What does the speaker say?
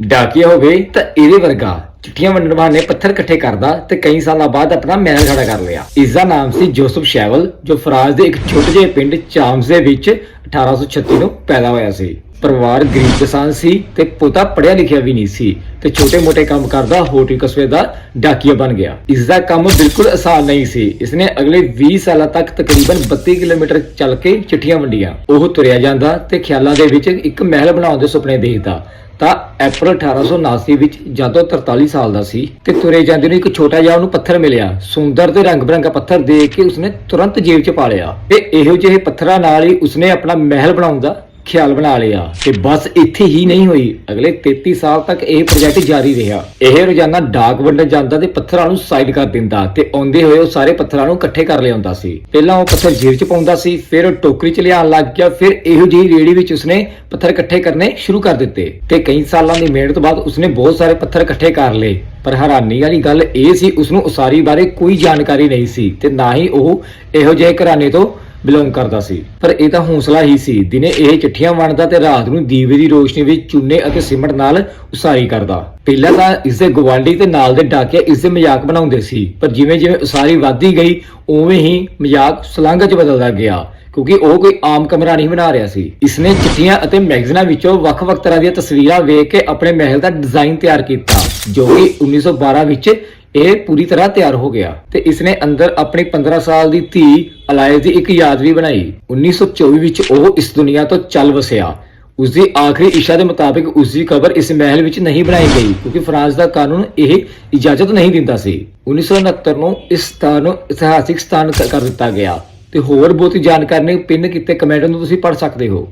ਡਾਕੀਆ ਹੋਵੇ ਤਾਂ ਇਹਦੇ ਵਰਗਾ ਚਿੱਠੀਆਂ ਵੰਡਣ ਵਾਲੇ ਪੱਥਰ ਇਕੱਠੇ ਕਰਦਾ ਤੇ ਕਈ ਸਾਲਾਂ ਬਾਅਦ ਆਪਣਾ ਮਹਿਲ ਖੜਾ ਕਰ ਲਿਆ। ਇਸ ਦਾ ਨਾਮ ਸੀ ਜੋਸਫ ਸ਼ੈਵਲ, ਜੋ ਫਰਾਂਸ ਦੇ ਇੱਕ ਛੋਟੇ ਜਿਹੇ ਪਿੰਡ ਚਾਮਸ ਦੇ ਵਿੱਚ 1836 ਨੂੰ ਪੈਦਾ ਹੋਇਆ ਸੀ। ਪਰਿਵਾਰ ਗਰੀਬ ਕਿਸਾਨ ਸੀ ਤੇ ਪੋਤਾ ਪੜਿਆ ਲਿਖਿਆ ਵੀ ਨਹੀਂ ਸੀ ਤੇ ਛੋਟੇ-ਮੋਟੇ ਕੰਮ ਕਰਦਾ ਹੋਟਲ ਕਸਬੇ ਦਾ ਡਾਕੀਆ ਬਣ ਗਿਆ। ਇਸ ਦਾ ਕੰਮ ਬਿਲਕੁਲ ਆਸਾਨ ਨਹੀਂ ਸੀ। ਇਸਨੇ ਅਗਲੇ 20 ਸਾਲਾਂ ਤੱਕ ਤਕਰੀਬਨ 32 ਕਿਲੋਮੀਟਰ ਚੱਲ ਕੇ ਚਿੱਠੀਆਂ ਵੰਡੀਆਂ। ਉਹ ਤੁਰਿਆ ਜਾਂਦਾ ਤੇ ਖਿਆਲਾਂ ਦੇ ਵਿੱਚ ਇੱਕ ਮਹਿਲ ਬਣਾਉਣ ਦੇ ਸੁਪਨੇ ਦੇਖਦਾ। ਤਾਂ ਅਪ੍ਰੈਲ 1879 ਵਿੱਚ ਜਦੋਂ 43 ਸਾਲ ਦਾ ਸੀ ਤੇ ਤੁਰੇ ਜਾਂਦੇ ਨੂੰ ਇੱਕ ਛੋਟਾ ਜਿਹਾ ਉਹਨੂੰ ਪੱਥਰ ਮਿਲਿਆ। ਸੁੰਦਰ ਤੇ ਰੰਗ ਬਿਰੰਗਾ ਪੱਥਰ ਦੇਖ ਕੇ ਉਸਨੇ ਤੁਰੰਤ ਜੇਬ 'ਚ ਪਾ ਲਿਆ। ਤੇ ਇਹੋ ਜਿਹੇ ਪੱਥਰਾਂ ਨਾਲ ਹੀ ਉਸਨੇ ਆਪਣਾ ਮਹਿਲ ਬਣਾਉਣ ਦਾ ਖਿਆਲ ਬਣਾ ਲਿਆ ਤੇ ਬਸ ਇੱਥੇ ਹੀ ਨਹੀਂ ਹੋਈ। ਅਗਲੇ 33 ਸਾਲ ਤੱਕ ਇਹ ਪ੍ਰੋਜੈਕਟ ਜਾਰੀ ਰਿਹਾ। ਇਹ ਰੋਜ਼ਾਨਾ ਡਾਕ ਵੰਡਣ ਜਾਂਦਾ ਤੇ ਪੱਥਰਾਂ ਨੂੰ ਸਾਈਡ ਕਰ ਦਿੰਦਾ ਤੇ ਆਉਂਦੇ ਹੋਏ ਉਹ ਸਾਰੇ ਪੱਥਰਾਂ ਨੂੰ ਇਕੱਠੇ ਕਰ ਲਿਆਉਂਦਾ ਸੀ। ਪਹਿਲਾਂ ਉਹ ਪੱਥਰ ਜੇਬ 'ਚ ਪਾਉਂਦਾ ਸੀ, ਫਿਰ ਉਹ ਟੋਕਰੀ 'ਚ ਲਿਆਉਣ ਲੱਗ ਗਿਆ, ਫਿਰ ਇਹੋ ਜਿਹੀ ਰੇੜੀ ਵਿੱਚ ਉਸਨੇ ਪੱਥਰ ਇਕੱਠੇ ਕਰਨੇ ਸ਼ੁਰੂ ਕਰ ਦਿੱਤੇ ਤੇ ਕਈ ਸਾਲਾਂ ਦੀ ਮਿਹਨਤ ਬਾਅਦ ਉਸਨੇ ਬਹੁਤ ਸਾਰੇ ਪੱਥਰ ਇਕੱਠੇ ਕਰ ਲਏ। ਪਰ ਹੈਰਾਨੀ ਵਾਲੀ ਗੱਲ ਇਹ ਸੀ, ਉਸਨੂੰ ਉਸਾਰੀ ਬਾਰੇ ਕੋਈ ਜਾਣਕਾਰੀ ਨਹੀਂ ਸੀ ਤੇ ਨਾ ਹੀ ਉਹ ਇਹੋ ਜਿਹੇ ਘਰਾਣੇ ਤੋਂ ਬਿਲੋਂਗ ਕਰਦਾ ਸੀ। ਪਰ ਇਹ ਤਾਂ ਹੌਸਲਾ ਹੀ ਸੀ। ਦਿਨੇ ਇਹ ਚਿੱਠੀਆਂ ਵੰਡਦਾ ਤੇ ਰਾਤ ਨੂੰ ਦੀਵੇ ਦੀ ਰੋਸ਼ਨੀ ਵਿੱਚ ਚੂਨੇ ਅਤੇ ਸਿਮਟ ਨਾਲ ਉਸਾਰੀ ਕਰਦਾ। ਪਹਿਲਾਂ ਤਾਂ ਇਸ ਦੇ ਗਵਾਂਢੀ ਤੇ ਨਾਲ ਦੇ ਡਾਕੇ ਇਸ ਦੇ ਮਜ਼ਾਕ ਬਣਾਉਂਦੇ ਸੀ। ਪਰ ਜਿਵੇਂ ਜਿਵੇਂ ਉਸਾਰੀ ਵੱਧਦੀ ਗਈ, ਉਵੇਂ ਹੀ ਮਜ਼ਾਕ ਸਲੰਗ 'ਚ ਬਦਲਦਾ ਗਿਆ, ਕਿਉਂਕਿ ਉਹ ਕੋਈ ਆਮ ਕਮਰਾ ਨਹੀਂ ਬਣਾ ਰਿਹਾ ਸੀ। ਇਸਨੇ ਚਿੱਠੀਆਂ ਅਤੇ ਮੈਗਜ਼ੀਨਾਂ ਵਿੱਚੋਂ ਵੱਖ-ਵੱਖ ਤਰ੍ਹਾਂ ਦੀਆਂ ਤਸਵੀਰਾਂ ਵੇਖ ਕੇ ਆਪਣੇ ਮਹਿਲ ਦਾ ਡਿਜ਼ਾਈਨ ਤਿਆਰ ਕੀਤਾ, ਜੋ ਕਿ 1912 ਵਿੱਚ ਇਹ ਪੂਰੀ ਤਰ੍ਹਾਂ ਤਿਆਰ ਹੋ ਗਿਆ ਤੇ ਇਸਨੇ ਅੰਦਰ ਆਪਣੀ 15 ਸਾਲ ਦੀ ਧੀ ਅਲਾਇਜ਼ ਦੀ ਇੱਕ ਯਾਦ ਵੀ ਬਣਾਈ। 1924 ਵਿੱਚ ਉਹ ਇਸ ਦੁਨੀਆ ਤੋਂ ਚੱਲ ਵਸਿਆ। ਉਸ ਦੀ ਆਖਰੀ ਇੱਛਾ ਦੇ ਮੁਤਾਬਿਕ ਉਸ ਦੀ ਕਬਰ ਇਸ ਮਹਿਲ ਵਿੱਚ ਨਹੀਂ ਬਣਾਈ ਗਈ, ਕਿਉਂਕਿ ਫਰਾਂਸ ਦਾ ਕਾਨੂੰਨ ਇਹ ਇਜਾਜ਼ਤ ਨਹੀਂ ਦਿੰਦਾ ਸੀ। 1969 ਨੂੰ ਇਸ ਸਥਾਨ ਨੂੰ ਇਤਿਹਾਸਿਕ ਸਥਾਨ ਕਰ ਦਿੱਤਾ ਗਿਆ। ਤੇ ਹੋਰ ਬਹੁਤੀ ਜਾਣਕਾਰੀ ਲਈ ਪਿੰਨ ਕੀਤੇ ਕਮੈਂਟ ਨੂੰ ਤੁਸੀਂ ਪੜ੍ਹ ਸਕਦੇ ਹੋ।